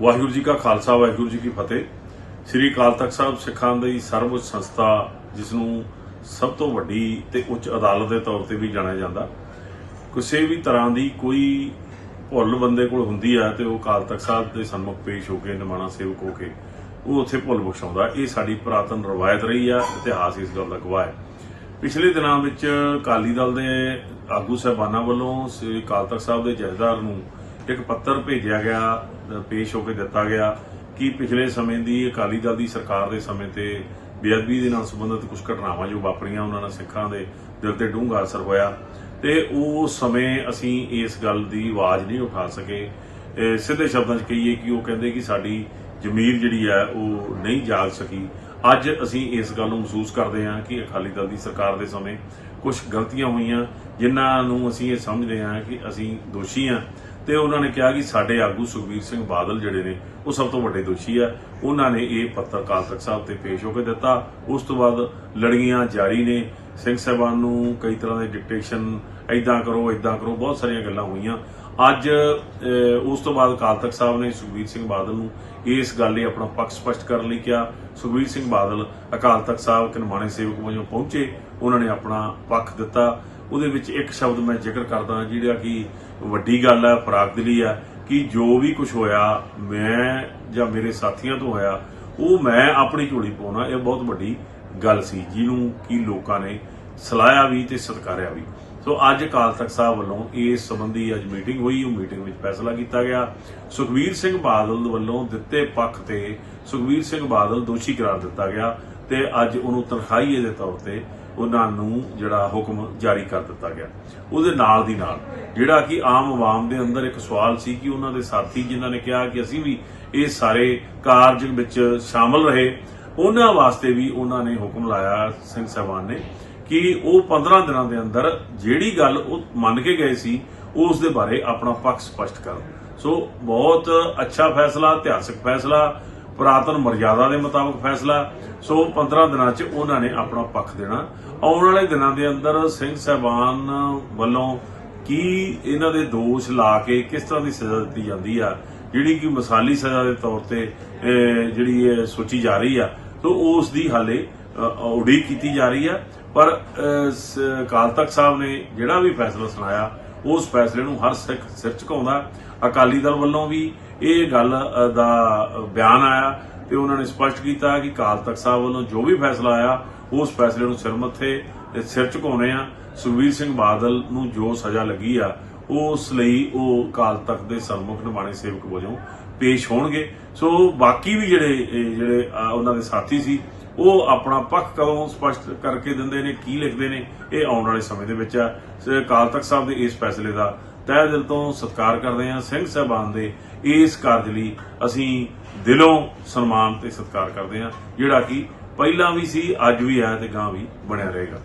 ਵਾਹਿਗੁਰੂ ਜੀ ਕਾ ਖਾਲਸਾ, ਵਾਹਿਗੁਰੂ ਜੀ ਕੀ ਫਤਿਹ। ਸ੍ਰੀ ਅਕਾਲ ਤਖਤ ਸਾਹਿਬ ਸਿੱਖਾਂ ਦੀ ਸਰਵਉੱਚ ਸੰਸਥਾ, ਜਿਸ ਨੂੰ ਸਭ ਤੋਂ ਵੱਡੀ ਤੇ ਉੱਚ ਅਦਾਲਤ ਦੇ ਤੌਰ ਤੇ ਵੀ ਜਾਣਿਆ ਜਾਂਦਾ। ਕਿਸੇ ਵੀ ਤਰ੍ਹਾਂ ਦੀ ਕੋਈ ਭੁੱਲ ਬੰਦੇ ਕੋਲ ਹੁੰਦੀ ਆ ਤੇ ਉਹ ਅਕਾਲ ਤਖਤ ਸਾਹਿਬ ਦੇ ਸਨਮੁਖ ਪੇਸ਼ ਹੋ ਕੇ, ਨਿਮਾਣਾ ਸੇਵਕ ਹੋ ਕੇ, ਉਹ ਉੱਥੇ ਭੁੱਲ ਬਖਸ਼ਾਉਂਦਾ। ਇਹ ਸਾਡੀ ਪੁਰਾਤਨ ਰਵਾਇਤ ਰਹੀ ਆ, ਇਤਿਹਾਸ ਇਸ ਗੱਲ ਦਾ ਗਵਾਹ ਹੈ। ਪਿਛਲੇ ਦਿਨਾਂ ਵਿੱਚ ਅਕਾਲੀ ਦਲ ਦੇ ਆਗੂ ਸਾਹਿਬਾਨਾਂ ਵੱਲੋਂ ਸ੍ਰੀ ਅਕਾਲ ਤਖਤ ਸਾਹਿਬ ਦੇ ਜਥੇਦਾਰ ਨੂੰ ਇੱਕ ਪੱਤਰ ਭੇਜਿਆ ਗਿਆ, ਪੇਸ਼ ਹੋ ਕੇ ਦਿੱਤਾ ਗਿਆ ਕਿ ਪਿਛਲੇ ਸਮੇਂ ਦੀ ਅਕਾਲੀ ਦਲ ਦੀ ਸਰਕਾਰ ਦੇ ਸਮੇਂ ਤੇ ਬੇਅਦਬੀ ਦੇ ਨਾਲ ਸੰਬੰਧਿਤ ਕੁਝ ਘਟਨਾਵਾਂ ਜੋ ਵਾਪਰੀਆਂ, ਉਹਨਾਂ ਨਾਲ ਸਿੱਖਾਂ ਦੇ ਦਿਲ ਤੇ ਡੂੰਘਾ ਅਸਰ ਹੋਇਆ। ਤੇ ਉਹ ਸਮੇਂ ਅਸੀਂ ਇਸ ਗੱਲ ਦੀ ਆਵਾਜ਼ ਨਹੀਂ ਉਠਾ ਸਕੇ। ਸਿੱਧੇ ਸ਼ਬਦਾਂ 'ਚ ਕਹੀਏ ਕਿ ਉਹ ਕਹਿੰਦੇ ਕਿ ਸਾਡੀ ਜ਼ਮੀਰ ਜਿਹੜੀ ਹੈ, ਉਹ ਨਹੀਂ ਜਾਗ ਸਕੀ। ਅੱਜ ਅਸੀਂ ਇਸ ਗੱਲ ਨੂੰ ਮਹਿਸੂਸ ਕਰਦੇ ਹਾਂ ਕਿ ਅਕਾਲੀ ਦਲ ਦੀ ਸਰਕਾਰ ਦੇ ਸਮੇਂ ਕੁਝ ਗਲਤੀਆਂ ਹੋਈਆਂ, ਜਿਨ੍ਹਾਂ ਨੂੰ ਅਸੀਂ ਇਹ ਸਮਝਦੇ ਹਾਂ ਕਿ ਅਸੀਂ ਦੋਸ਼ੀ ਹਾਂ। ਤੇ ਉਹਨਾਂ ਨੇ ਕਿਹਾ ਕਿ ਸਾਡੇ ਆਗੂ ਸੁਖਬੀਰ ਸਿੰਘ ਬਾਦਲ ਜਿਹੜੇ ਨੇ, ਉਹ ਸਭ ਤੋਂ ਵੱਡੇ ਦੋਸ਼ੀ ਆ। ਉਹਨਾਂ ਨੇ ਇਹ ਪੱਤਰ ਅਕਾਲ ਤਖਤ ਸਾਹਿਬ ਤੇ ਪੇਸ਼ ਹੋ ਕੇ ਦਿੱਤਾ। ਉਸ ਤੋਂ ਬਾਅਦ ਲੜੀਆਂ ਜਾਰੀ ਨੇ। ਸਿੰਘ ਸਾਹਿਬਾਨ ਨੂੰ ਕਈ ਤਰ੍ਹਾਂ ਦੇ ਡਿਕਟੇਸ਼ਨ ਐਦਾਂ ਕਰੋ ਐਦਾਂ ਕਰੋ, ਬਹੁਤ ਸਾਰੀਆਂ ਗੱਲਾਂ ਹੋਈਆਂ। ਅੱਜ ਉਸ ਤੋਂ ਬਾਅਦ ਅਕਾਲ ਤਖਤ ਸਾਹਿਬ ਨੇ ਸੁਖਬੀਰ ਸਿੰਘ ਬਾਦਲ ਨੂੰ ਇਸ ਗੱਲ ਲਈ ਆਪਣਾ ਪੱਖ ਸਪਸ਼ਟ ਕਰਨ ਲਈ ਕਿਹਾ। ਸੁਖਬੀਰ ਸਿੰਘ ਬਾਦਲ ਅਕਾਲ ਤਖਤ ਸਾਹਿਬ ਕਿਨਮਾਣੇ ਸੇਵਕ ਵਜੋਂ ਪਹੁੰਚੇ। ਉਹਨਾਂ ਨੇ ਆਪਣਾ ਪੱਖ ਦਿੱਤਾ। ਉਹਦੇ ਵਿੱਚ ਇੱਕ ਸ਼ਬਦ ਮੈਂ ਜ਼ਿਕਰ ਕਰਦਾ ਜਿਹੜਾ ਕਿ ਵੱਡੀ ਗੱਲ ਹੈ ਫਰਾਕਦਲੀ ਹੈ ਕਿ ਜੋ ਵੀ ਕੁਝ ਹੋਇਆ, ਮੈਂ ਜਾਂ ਮੇਰੇ ਸਾਥੀਆਂ ਤੋਂ ਹੋਇਆ, ਉਹ ਮੈਂ ਆਪਣੀ ਝੋਲੀ ਪਾਉਣਾ, ਇਹ ਬਹੁਤ ਵੱਡੀ ਗੱਲ ਸੀ, ਜਿਹਨੂੰ ਕਿ ਲੋਕਾਂ ਨੇ ਸਲਾਹਿਆ ਵੀ ਤੇ ਸਤਿਕਾਰਿਆ ਵੀ। ਸੋ ਅੱਜ ਅਕਾਲ ਤਖਤ ਸਾਹਿਬ ਵੱਲੋਂ ਇਸ ਸੰਬੰਧੀ ਅੱਜ ਮੀਟਿੰਗ ਹੋਈ, ਉਹ ਮੀਟਿੰਗ ਵਿੱਚ ਫੈਸਲਾ ਕੀਤਾ ਗਿਆ। ਸੁਖਬੀਰ ਸਿੰਘ ਬਾਦਲ ਵੱਲੋਂ ਦਿੱਤੇ ਪੱਖ ਤੇ ਸੁਖਬੀਰ ਸਿੰਘ ਬਾਦਲ ਦੋਸ਼ੀ ਕਰਾਰ ਦਿੱਤਾ ਗਿਆ ਤੇ ਅੱਜ ਉਹਨੂੰ ਤਨਖਾਹੀਏ ਦੇ ਤੌਰ ਤੇ ਉਹਨਾਂ ਨੂੰ ਜਿਹੜਾ ਹੁਕਮ ਜਾਰੀ ਕਰ ਦਿੱਤਾ ਗਿਆ। ਉਹਦੇ ਨਾਲ ਦੀ ਨਾਲ ਜਿਹੜਾ ਕਿ ਆਮ ਆਵਾਮ ਦੇ ਅੰਦਰ ਇੱਕ ਸਵਾਲ ਸੀ ਕਿ ਉਹਨਾਂ ਦੇ ਸਾਥੀ ਜਿਨ੍ਹਾਂ ਨੇ ਕਿਹਾ ਕਿ ਅਸੀਂ ਵੀ ਇਹ ਸਾਰੇ ਕਾਰਜ ਵਿੱਚ ਸ਼ਾਮਲ ਰਹੇ, ਉਹਨਾਂ ਵਾਸਤੇ ਵੀ ਉਹਨਾਂ ਨੇ ਹੁਕਮ ਲਾਇਆ ਸਿੰਘ ਸਾਹਿਬਾਨ ਨੇ ਕਿ ਉਹ 15 ਦਿਨਾਂ ਦੇ ਅੰਦਰ ਜਿਹੜੀ ਗੱਲ ਉਹ ਮੰਨ ਕੇ ਗਏ ਸੀ, ਉਸ ਦੇ ਬਾਰੇ ਆਪਣਾ ਪੱਖ ਸਪਸ਼ਟ ਕਰਨ। ਸੋ ਬਹੁਤ ਅੱਛਾ ਫੈਸਲਾ, ਇਤਿਹਾਸਕ ਫੈਸਲਾ ਪੁਰਾਤਨ ਮਰਜ਼ਾਦਾ ਦੇ ਮੁਤਾਬਕ ਫੈਸਲਾ, ਸੋ 15 ਦਿਨਾਂ 'ਚ ਉਹਨਾਂ ਨੇ ਆਪਣਾ ਪੱਖ ਦੇਣਾ। ਆਉਣ ਵਾਲੇ ਦਿਨਾਂ ਦੇ ਅੰਦਰ ਸਿੰਘ ਸਾਹਿਬਾਨ ਵੱਲੋਂ ਕੀ ਇਹਨਾਂ ਦੇ ਦੋਸ਼ ਲਾ ਕੇ ਕਿਸ ਤਰ੍ਹਾਂ ਦੀ ਸਜ਼ਾ ਦਿੱਤੀ ਜਾਂਦੀ ਆ? ਜਿਹੜੀ ਕਿ ਮਿਸਾਲੀ ਸਜ਼ਾ ਦੇ ਤੌਰ ਤੇ ਜਿਹੜੀ ਇਹ ਸੋਚੀ ਜਾ ਰਹੀ ਆ ਤੋਂ ਉਸ ਦੀ ਹਾਲੇ ਉਡੀਕ ਕੀਤੀ ਜਾ ਰਹੀ ਆ। ਪਰ ਅਕਾਲ ਤਖਤ ਸਾਹਿਬ ਨੇ ਜਿਹੜਾ ਵੀ ਫੈਸਲਾ ਸੁਣਾਇਆ, ਉਸ ਫੈਸਲੇ ਨੂੰ ਹਰ ਸਿੱਖ ਸਿਰ ਝੁਕਾਉਂਦਾ। ਅਕਾਲੀ ਦਲ ਵੱਲੋਂ ਵੀ ਇਹ ਗੱਲ ਦਾ ਬਿਆਨ ਆਇਆ ਤੇ ਉਹਨਾਂ ਨੇ ਸਪਸ਼ਟ ਕੀਤਾ ਕਿ ਅਕਾਲ ਤਖਤ ਸਾਹਿਬ ਵੱਲੋਂ ਜੋ ਵੀ ਫੈਸਲਾ ਆਇਆ, ਉਸ ਫੈਸਲੇ ਨੂੰ ਸਿਰ ਮੱਥੇ ਸਿਰ ਝੁਕਾਉਣੇ ਆ ਸੁਖਬੀਰ ਸਿੰਘ ਬਾਦਲ ਨੂੰ ਜੋ ਸਜ਼ਾ ਲੱਗੀ ਆ, ਉਸ ਲਈ ਉਹ ਅਕਾਲ ਤਖਤ ਦੇ ਸਨਮੁਖ ਨਿਮਾਣੇ ਸੇਵਕ ਵਜੋਂ ਪੇਸ਼ ਹੋਣਗੇ। ਸੋ ਬਾਕੀ ਵੀ ਜਿਹੜੇ ਜਿਹੜੇ ਉਹਨਾਂ ਦੇ ਸਾਥੀ ਸੀ, ਉਹ ਆਪਣਾ ਪੱਖ ਕਦੋਂ ਸਪਸ਼ਟ ਕਰਕੇ ਦਿੰਦੇ ਨੇ, ਕੀ ਲਿਖਦੇ ਨੇ, ਇਹ ਆਉਣ ਵਾਲੇ ਸਮੇਂ ਦੇ ਵਿੱਚ ਆ। ਅਕਾਲ ਤਖਤ ਸਾਹਿਬ ਦੇ ਇਸ ਫੈਸਲੇ ਦਾ ਤਹਿ ਦਿਲ ਤੋਂ ਸਤਿਕਾਰ ਕਰਦੇ ਹਾਂ ਸਿੰਘ ਸਾਹਿਬਾਨ ਦੇ ਇਸ ਕਾਰਜ ਲਈ ਅਸੀਂ ਦਿਲੋਂ ਸਨਮਾਨ ਤੇ ਸਤਿਕਾਰ ਕਰਦੇ ਹਾਂ, ਜਿਹੜਾ ਕਿ ਪਹਿਲਾਂ ਵੀ ਸੀ, ਅੱਜ ਵੀ ਹੈ ਤੇ ਗਾਂ ਵੀ ਬਣਿਆ ਰਹੇਗਾ।